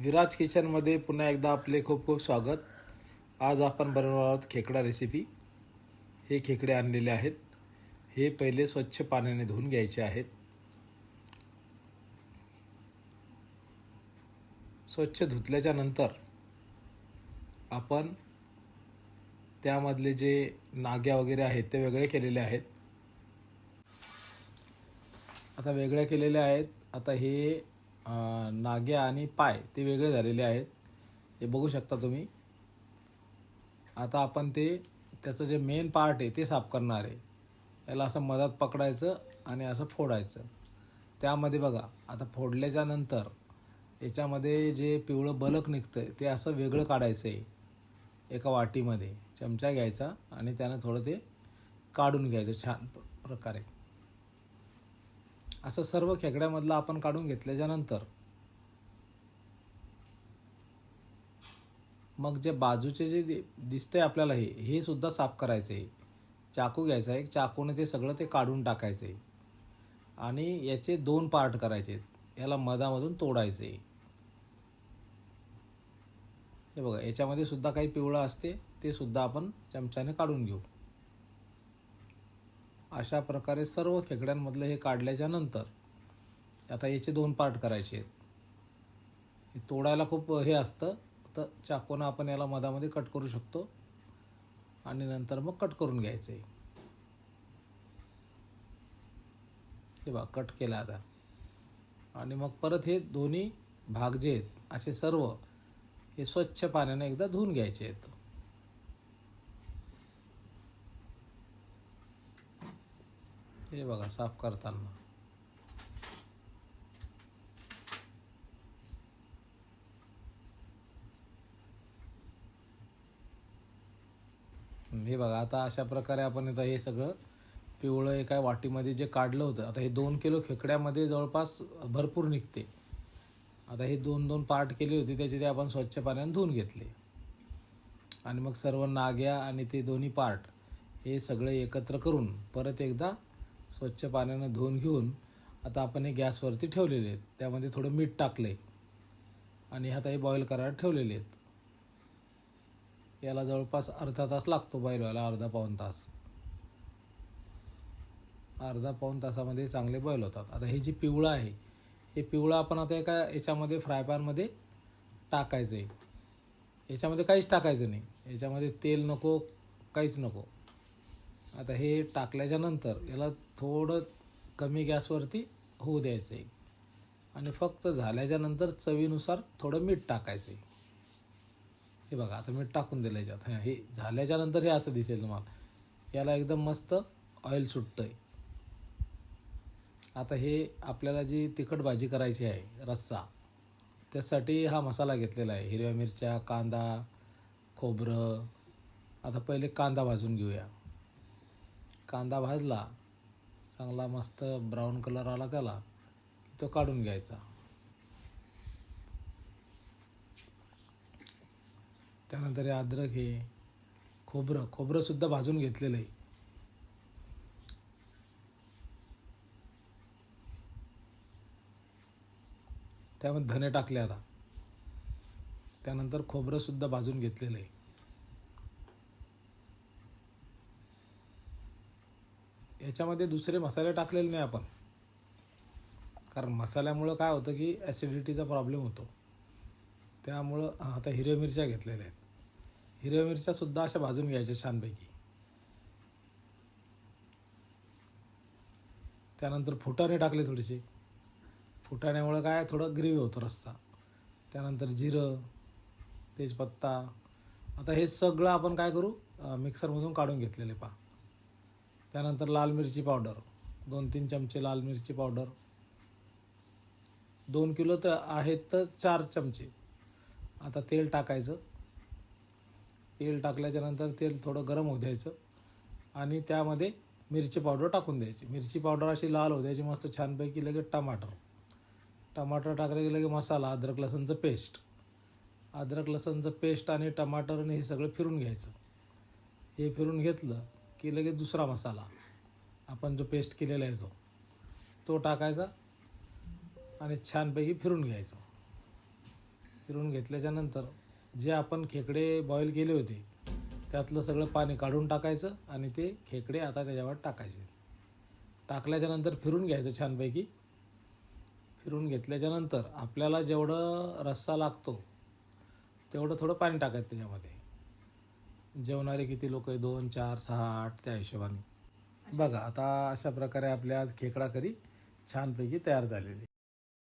विराज किचनमध्ये पुन्हा एकदा आपले खूप खूप स्वागत. आज आपण बनवणार आहोत खेकडा रेसिपी हे खेकडे आणलेले आहेत. हे पहिले स्वच्छ पाण्याने धुवून घ्यायचे आहेत. स्वच्छ धुतल्याच्या नंतर आपण त्यामधले जे नाग्या वगैरे आहेत ते वेगळे केलेले आहेत. आता वेगळ्या केलेल्या आहेत. आता हे नाग्या आणि पाय ते वेगळे झालेले आहेत. हे बघू शकता तुम्ही. आता आपण ते त्याचं जे मेन पार्ट आहे ते साफ करणार आहे. याला असं मधात पकडायचं आणि असं फोडायचं. त्यामध्ये बघा आता फोडल्याच्या नंतर याच्यामध्ये जे पिवळं बलक निघतं ते असं वेगळं काढायचं आहे एका वाटीमध्ये चमचा घ्यायचा आणि त्यानं थोडं ते काढून घ्यायचं छान प्रकारे. असं सर्व खेकड्यामधलं आपण काढून घेतल्याच्यानंतर मग जे बाजूचे जे दि- दिसतंय आपल्याला हे हे सुद्धा साफ करायचं आहे चाकू घ्यायचा आहे चाकूने ते सगळं ते काढून टाकायचं आहे आणि याचे दोन पार्ट करायचे. याला मधामधून तोडायचे हे बघा याच्यामध्ये सुद्धा काही पिवळं असते ते सुद्धा आपण चमच्याने काढून घेऊ. अशा प्रकारे सर्व खेकड्यांमधलं हे काढल्याच्या नंतर आता याचे दोन पार्ट करायचे आहेत. हे तोडायला खूप हे असतं तर चाकूनं आपण याला मधामध्ये कट करू शकतो आणि नंतर मग कट करून घ्यायचं. आहे हे बघा कट केलं आता. आणि मग परत हे दोन्ही भाग जे आहेत असे सर्व हे स्वच्छ पाण्याने एकदा धुवून घ्यायचे आहेत. हे बघा साफ करताना. हे बघा आता अशा प्रकारे आपण आता हे सगळं पिवळं एका वाटीमध्ये जे काढलं होतं आता हे दोन किलो खेकड्यामध्ये जवळपास भरपूर निघते. आता हे दोन दोन पार्ट केली होती त्याचे ते आपण स्वच्छ पाण्याने धुवून घेतले. आणि मग सर्व नाग्या आणि ते दोन्ही पार्ट हे सगळे एकत्र करून परत एकदा स्वच्छ पाण्यानं धुवून घेऊन आता आपण हे गॅसवरती ठेवलेले आहेत. त्यामध्ये थोडं मीठ टाकले आणि आता हे बॉईल करायला ठेवलेले आहेत. याला जवळपास अर्धा तास लागतो बॉईल व्हायला अर्धा पाऊण तास. अर्धा पाऊण तासामध्ये चांगले बॉईल होतात. आता हे जे पिवळं आहे हे पिवळं आपण आता एका याच्यामध्ये फ्रायपॅनमध्ये टाकायचं आहे याच्यामध्ये काहीच टाकायचं नाही. याच्यामध्ये तेल नको काहीच नको. आता हे टाकल्याच्या नंतर याला थोडं कमी गॅसवरती होऊ द्यायचं आहे आणि फक्त झाल्याच्यानंतर चवीनुसार थोडं मीठ टाकायचं आहे हे बघा आता मीठ टाकून दिलं याच्यात. हां हे झाल्याच्यानंतर हे असं दिसेल तुम्हाला. याला एकदम मस्त ऑइल सुटतं आहे आता हे आपल्याला जी तिखट भाजी करायची आहे रस्सा त्यासाठी हा मसाला घेतलेला आहे. हिरव्या मिरच्या कांदा खोबरं. आता पहिले कांदा भाजून घेऊया. कांदा भाजला चांगला मस्त ब्राऊन कलर आला त्याला तो काढून घ्यायचा. त्यानंतर हे अद्रक हे खोबरं खोबरंसुद्धा भाजून घेतलेलं आहे. त्यामध्ये धने टाकले आता. त्यानंतर खोबरंसुद्धा भाजून घेतलेलं आहे. ह्याच्यामध्ये दुसरे मसाले टाकलेले नाही आपण. कारण मसाल्यामुळं काय होतं की ॲसिडिटीचा प्रॉब्लेम होतो. त्यामुळं आता हिरव्या मिरच्या घेतलेल्या आहेत. हिरव्या मिरच्यासुद्धा अशा भाजून घ्यायच्या छानपैकी. त्यानंतर फुटाणे टाकले थोडेसे. फुटाण्यामुळं काय थोडं ग्रेव्ही होतं रस्सा. त्यानंतर जिरं तेजपत्ता. आता हे सगळं आपण काय करू? मिक्सरमधून काढून घेतलेले पहा. त्यानंतर लाल मिरची पावडर. दोन तीन चमचे लाल मिरची पावडर. दोन किलो तर आहेत तर चार चमचे. आता तेल टाकायचं. तेल टाकल्याच्यानंतर तेल थोडं गरम होऊ द्यायचं. आणि त्यामध्ये मिरची पावडर टाकून द्यायची. मिरची पावडर अशी लाल होऊ द्यायची मस्त छानपैकी लगेच टमाटर. टमाटर टाकले की लगेच मसाला अद्रक लसणचं पेस्ट. अद्रक लसणचं पेस्ट आणि टमाटर आणि हे सगळं फिरून घ्यायचं. हे फिरून घेतलं की लगेच दुसरा मसाला. आपण जो पेस्ट केलेला आहे तो. तो टाकायचा आणि छानपैकी फिरून घ्यायचं. फिरून घेतल्याच्या नंतर जे आपण खेकडे बॉईल केले होते त्यातलं सगळं पाणी काढून टाकायचं आणि ते खेकडे आता त्याच्यावर टाकायचे. टाकल्याच्या नंतर फिरून घ्यायचं छानपैकी. फिरून घेतल्याच्या नंतर आपल्याला जेवढं रस्सा लागतो तेवढं थोडं पाणी टाकायचं त्याच्यामध्ये. जेवणारे किती लोक आहे? दोन चार सहा आठ त्या हिशोबाने. बघा आता अशा प्रकारे आपल्या आज खेकडा करी छानपैकी तयार झालेली